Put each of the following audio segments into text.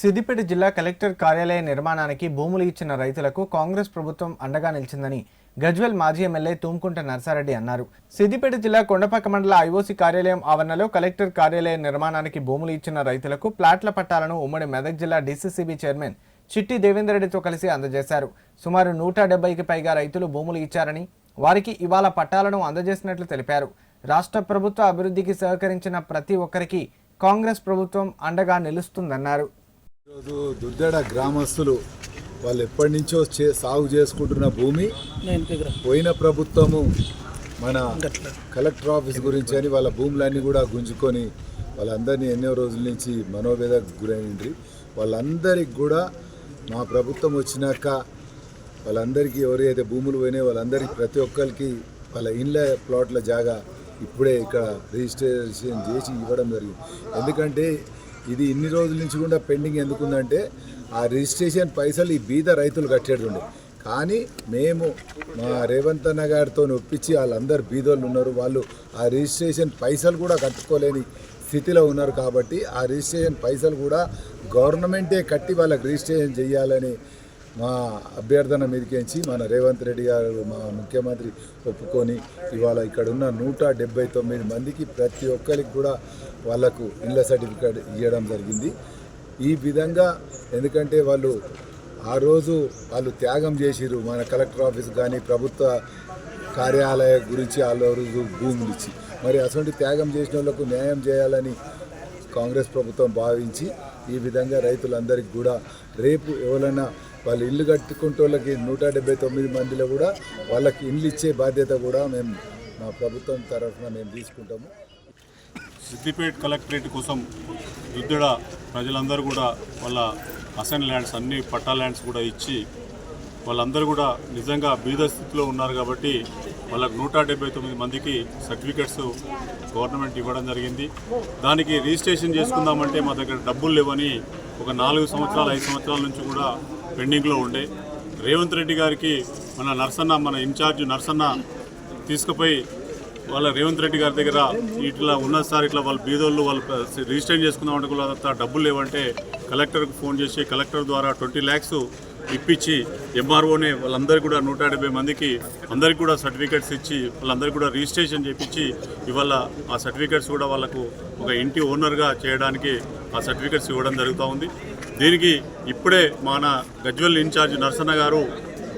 సిద్దిపేట జిల్లా కలెక్టర్ కార్యాలయ నిర్మాణానికి భూములు ఇచ్చిన రైతులకు కాంగ్రెస్ ప్రభుత్వం అండగా నిలిచిందని గజ్వెల్ మాజీ ఎమ్మెల్యే తూమ్కుంట నర్సారెడ్డి అన్నారు. సిద్దిపేట జిల్లా కొండపాక మండల ఐఓసీ కార్యాలయం ఆవరణలో కలెక్టర్ కార్యాలయ నిర్మాణానికి భూములు ఇచ్చిన రైతులకు ప్లాట్ల పట్టాలను ఉమ్మడి మెదక్ జిల్లా డీసీసీబీ చైర్మన్ చిట్టి దేవేందర్రెడ్డితో కలిసి అందజేశారు. సుమారు నూట డెబ్బైకి పైగా రైతులు భూములు ఇచ్చారని వారికి ఇవాళ పట్టాలను అందజేసినట్లు తెలిపారు. రాష్ట్ర ప్రభుత్వ అభివృద్ధికి సహకరించిన ప్రతి ఒక్కరికి కాంగ్రెస్ ప్రభుత్వం అండగా నిలుస్తుందన్నారు. ఈరోజు దుద్దెడ గ్రామస్తులు వాళ్ళు ఎప్పటి నుంచో చే- సాగు చేసుకుంటున్న భూమి పోయిన ప్రభుత్వము మన కలెక్టర్ ఆఫీస్ గురించి అని వాళ్ళ భూములన్నీ కూడా గుంజుకొని వాళ్ళందరినీ ఎన్నో రోజుల నుంచి మనోవేదకు గురైంది వాళ్ళందరికి కూడా మా ప్రభుత్వం వచ్చినాక వాళ్ళందరికీ ఎవరైతే భూములు పోయినాయో వాళ్ళందరికీ ప్రతి ఒక్కరికి వాళ్ళ ఇండ్ల ప్లాట్ల జాగా ఇప్పుడే ఇక్కడ రిజిస్ట్రేషన్ చేసి ఇవ్వడం జరిగింది. ఎందుకంటే ఇది ఇన్ని రోజుల నుంచి కూడా పెండింగ్ ఎందుకుందంటే ఆ రిజిస్ట్రేషన్ పైసలు ఈ బీద రైతులు కట్టేది కానీ మేము మా రేవంత్ అన్న గారితో ఒప్పించి వాళ్ళందరు బీదోళ్ళు ఉన్నారు. వాళ్ళు ఆ రిజిస్ట్రేషన్ పైసలు కూడా కట్టుకోలేని స్థితిలో ఉన్నారు కాబట్టి ఆ రిజిస్ట్రేషన్ పైసలు కూడా గవర్నమెంటే కట్టి వాళ్ళకి రిజిస్ట్రేషన్ చేయాలని మా అభ్యర్థన మీదకించి మన రేవంత్ రెడ్డి గారు మా ముఖ్యమంత్రి ఒప్పుకొని ఇవాళ ఇక్కడ ఉన్న నూట డెబ్బై తొమ్మిది మందికి ప్రతి ఒక్కరికి కూడా వాళ్ళకు ఇళ్ళ సర్టిఫికేట్ ఇవ్వడం జరిగింది. ఈ విధంగా ఎందుకంటే వాళ్ళు ఆ రోజు వాళ్ళు త్యాగం చేసిరు మన కలెక్టర్ ఆఫీస్ కానీ ప్రభుత్వ కార్యాలయ గురించి ఆ రోజు భూములు ఇచ్చి. మరి అటువంటి త్యాగం చేసిన వాళ్ళకు న్యాయం చేయాలని కాంగ్రెస్ ప్రభుత్వం భావించి ఈ విధంగా రైతులందరికీ కూడా రేపు ఎవరైనా వాళ్ళు ఇల్లు కట్టుకుంటే వాళ్ళకి నూట డెబ్బై తొమ్మిది మందిలో కూడా వాళ్ళకి ఇల్లు ఇచ్చే బాధ్యత కూడా మేము మా ప్రభుత్వం తరఫున మేము తీసుకుంటాము. సిద్దిపేట కలెక్టరేట్ కోసం దుద్దెడ ప్రజలందరూ కూడా వాళ్ళ అసైన్ ల్యాండ్స్ అన్ని పట్టా ల్యాండ్స్ కూడా ఇచ్చి వాళ్ళందరూ కూడా నిజంగా బీద స్థితిలో ఉన్నారు కాబట్టి వాళ్ళకు నూట డెబ్బై తొమ్మిది మందికి సర్టిఫికెట్స్ గవర్నమెంట్ ఇవ్వడం జరిగింది. దానికి రిజిస్ట్రేషన్ చేసుకుందామంటే మా దగ్గర డబ్బులు లేవని ఒక నాలుగు సంవత్సరాలు ఐదు సంవత్సరాల నుంచి కూడా పెండింగ్లో ఉండే. రేవంత్ రెడ్డి గారికి మన నర్సన్న మన ఇన్ఛార్జ్ నర్సన్న తీసుకుపోయి వాళ్ళ రేవంత్ రెడ్డి గారి దగ్గర ఇట్లా ఉన్నసారి సార్ ఇట్లా వాళ్ళ బీదోళ్ళు వాళ్ళు రిజిస్టర్ చేసుకుందామంటే కూడా డబ్బులు లేవంటే కలెక్టర్కి ఫోన్ చేసి కలెక్టర్ ద్వారా ట్వంటీ ల్యాక్స్ ఇప్పించి ఎంఆర్ఓనే వాళ్ళందరికీ కూడా నూట డెబ్బై మందికి అందరికీ కూడా సర్టిఫికేట్స్ ఇచ్చి వాళ్ళందరికీ కూడా రిజిస్ట్రేషన్ చేయించి ఇవాళ ఆ సర్టిఫికేట్స్ కూడా వాళ్ళకు ఒక ఇంటి ఓనర్గా చేయడానికి ఆ సర్టిఫికేట్స్ ఇవ్వడం జరుగుతూ ఉంది. దీనికి ఇప్పుడే మన గజ్వెల్ ఇన్ఛార్జ్ నరసన్న గారు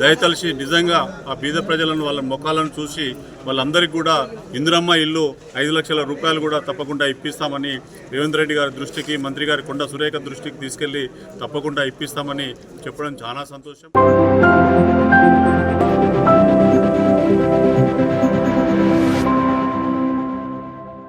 దయతలిసి నిజంగా ఆ బీద ప్రజలను వాళ్ళ ముఖాలను చూసి వాళ్ళందరికీ కూడా ఇందిరమ్మ ఇల్లు ఐదు లక్షల రూపాయలు కూడా తప్పకుండా ఇప్పిస్తామని రేవంత్ రెడ్డి గారి దృష్టికి మంత్రి గారి కొండ సురేఖ దృష్టికి తీసుకెళ్ళి తప్పకుండా ఇప్పిస్తామని చెప్పడం చాలా సంతోషం.